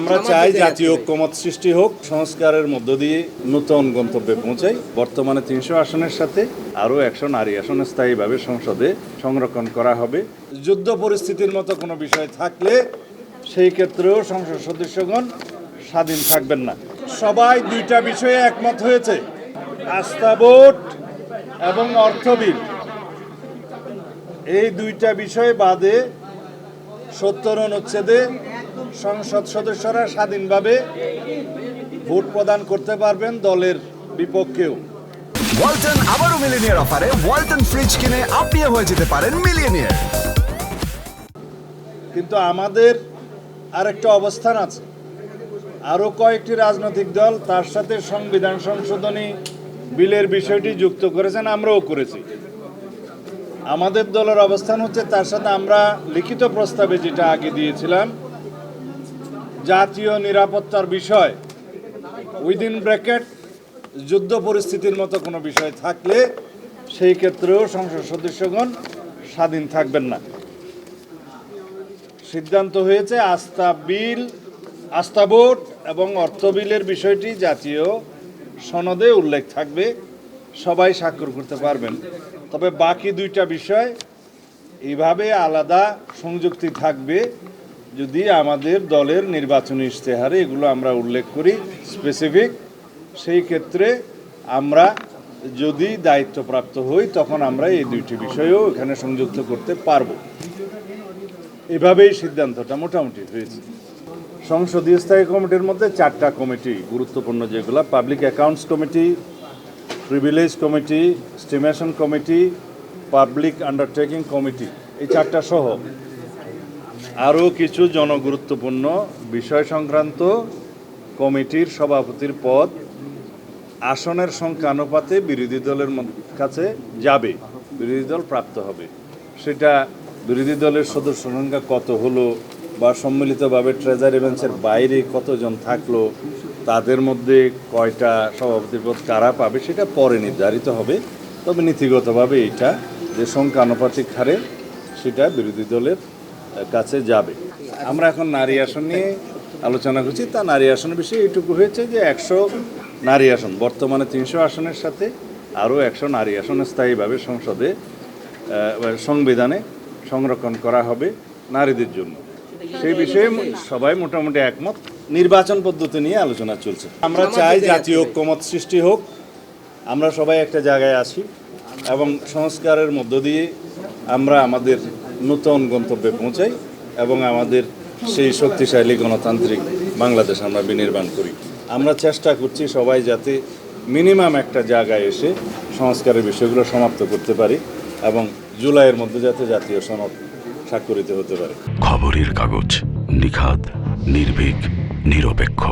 আমরা চাই জাতীয় ঐক্যমত সৃষ্টি হোক সংস্কারের মধ্য দিয়ে নূতন গন্তব্যে পৌঁছাই। বর্তমানে তিনশো আসনের সাথে আরও একশো নারী আসন স্থায়ীভাবে সংসদে সংরক্ষণ করা হবে। যুদ্ধ পরিস্থিতির মতো কোনো বিষয় থাকলে সেই ক্ষেত্রেও সংসদ সদস্যগণ স্বাধীন থাকবেন না। সবাই দুইটা বিষয়ে একমত হয়েছে। আস্থা ভোট এবং অর্থ বিল এই দুইটা বিষয় বাদে সত্তর অনুচ্ছেদে সংসদ সদস্যরা স্বাধীনভাবে ভোট প্রদান করতে পারবেন দলের বিপক্ষেও। ওয়ালটন আবারও মিলিনিয়ার অফারে ওয়ালটন ফ্রিজ কিনে আপনিও হয়ে যেতে পারেন মিলিয়নিয়ার। কিন্তু আমাদের আরেকটা অবস্থান আছে। আরও কয়েকটি রাজনৈতিক দল তার সাথে সংবিধান সংশোধনী বিলের বিষয়টি যুক্ত করেছেন আমরাও করেছি। আমাদের দলের অবস্থান হচ্ছে তার সাথে আমরা লিখিত প্রস্তাবে যেটা আগে দিয়েছিলাম জাতীয় নিরাপত্তার বিষয় উইদিন ব্র্যাকেট যুদ্ধ পরিস্থিতির মতো কোনো বিষয় থাকলে সেই ক্ষেত্রেও সংসদ সদস্যগণ স্বাধীন থাকবেন না। সিদ্ধান্ত হয়েছে আস্থা বিল, আস্থা ভোট এবং অর্থ বিলের বিষয়টি জাতীয় সনদে উল্লেখ থাকবে, সবাই স্বাক্ষর করতে পারবেন। তবে বাকি দুইটা বিষয় এইভাবে আলাদা সংযুক্তি থাকবে যদি আমাদের দলের নির্বাচনী ইশতেহারে এগুলো আমরা উল্লেখ করি স্পেসিফিক সেই ক্ষেত্রে আমরা যদি দায়িত্বপ্রাপ্ত হই, তখন আমরা এই দুইটি বিষয়েও এখানে সংযুক্ত করতে পারব। এভাবেই সিদ্ধান্তটা মোটামুটি হয়েছে। সংসদীয় স্থায়ী কমিটির মধ্যে চারটা কমিটি গুরুত্বপূর্ণ, যেগুলো public accounts committee privilege committee estimation committee public undertaking committee, এই চারটা সহ। আরও কিছু জনগুরুত্বপূর্ণ বিষয় সংক্রান্ত কমিটির সভাপতির পদ আসনের সংখ্যানুপাতে বিরোধী দলের কাছে যাবে, বিরোধী দল প্রাপ্ত হবে। সেটা বিরোধী দলের সদস্য সংখ্যা কত হলো বা সম্মিলিতভাবে ট্রেজারি বেঞ্চের বাইরে কতজন থাকল, তাদের মধ্যে কয়টা সভাপতির পদ কারা পাবে সেটা পরে নির্ধারিত হবে। তবে নীতিগতভাবে এটা যে সংখ্যানুপাতিক হারে সেটা বিরোধী দলের কাছে যাবে। আমরা এখন নারী আসন নিয়ে আলোচনা করছি। তা নারী আসনের বিষয়ে এইটুকু হয়েছে যে একশো নারী আসন বর্তমানে তিনশো আসনের সাথে আরও একশো নারী আসন স্থায়ীভাবে সংসদে সংবিধানে সংরক্ষণ করা হবে নারীদের জন্য। সেই বিষয়ে সবাই মোটামুটি একমত। নির্বাচন পদ্ধতি নিয়ে আলোচনা চলছে। আমরা চাই জাতীয় ঐক্যমত সৃষ্টি হোক। আমরা সবাই একটা জায়গায় আসি এবং সংস্কারের মধ্য দিয়ে আমরা আমাদের নূতন গন্তব্যে পৌঁছাই এবং আমাদের সেই শক্তিশালী গণতান্ত্রিক বাংলাদেশ আমরা বিনির্মাণ করি। আমরা চেষ্টা করছি সবাই যাতে মিনিমাম একটা জায়গায় এসে সংস্কারের বিষয়গুলো সমাপ্ত করতে পারি এবং জুলাইয়ের মধ্যে যাতে জাতীয় সনদ স্বাক্ষরিত হতে পারে। খবরের কাগজ নিখাদ, নির্ভীক, নিরপেক্ষ।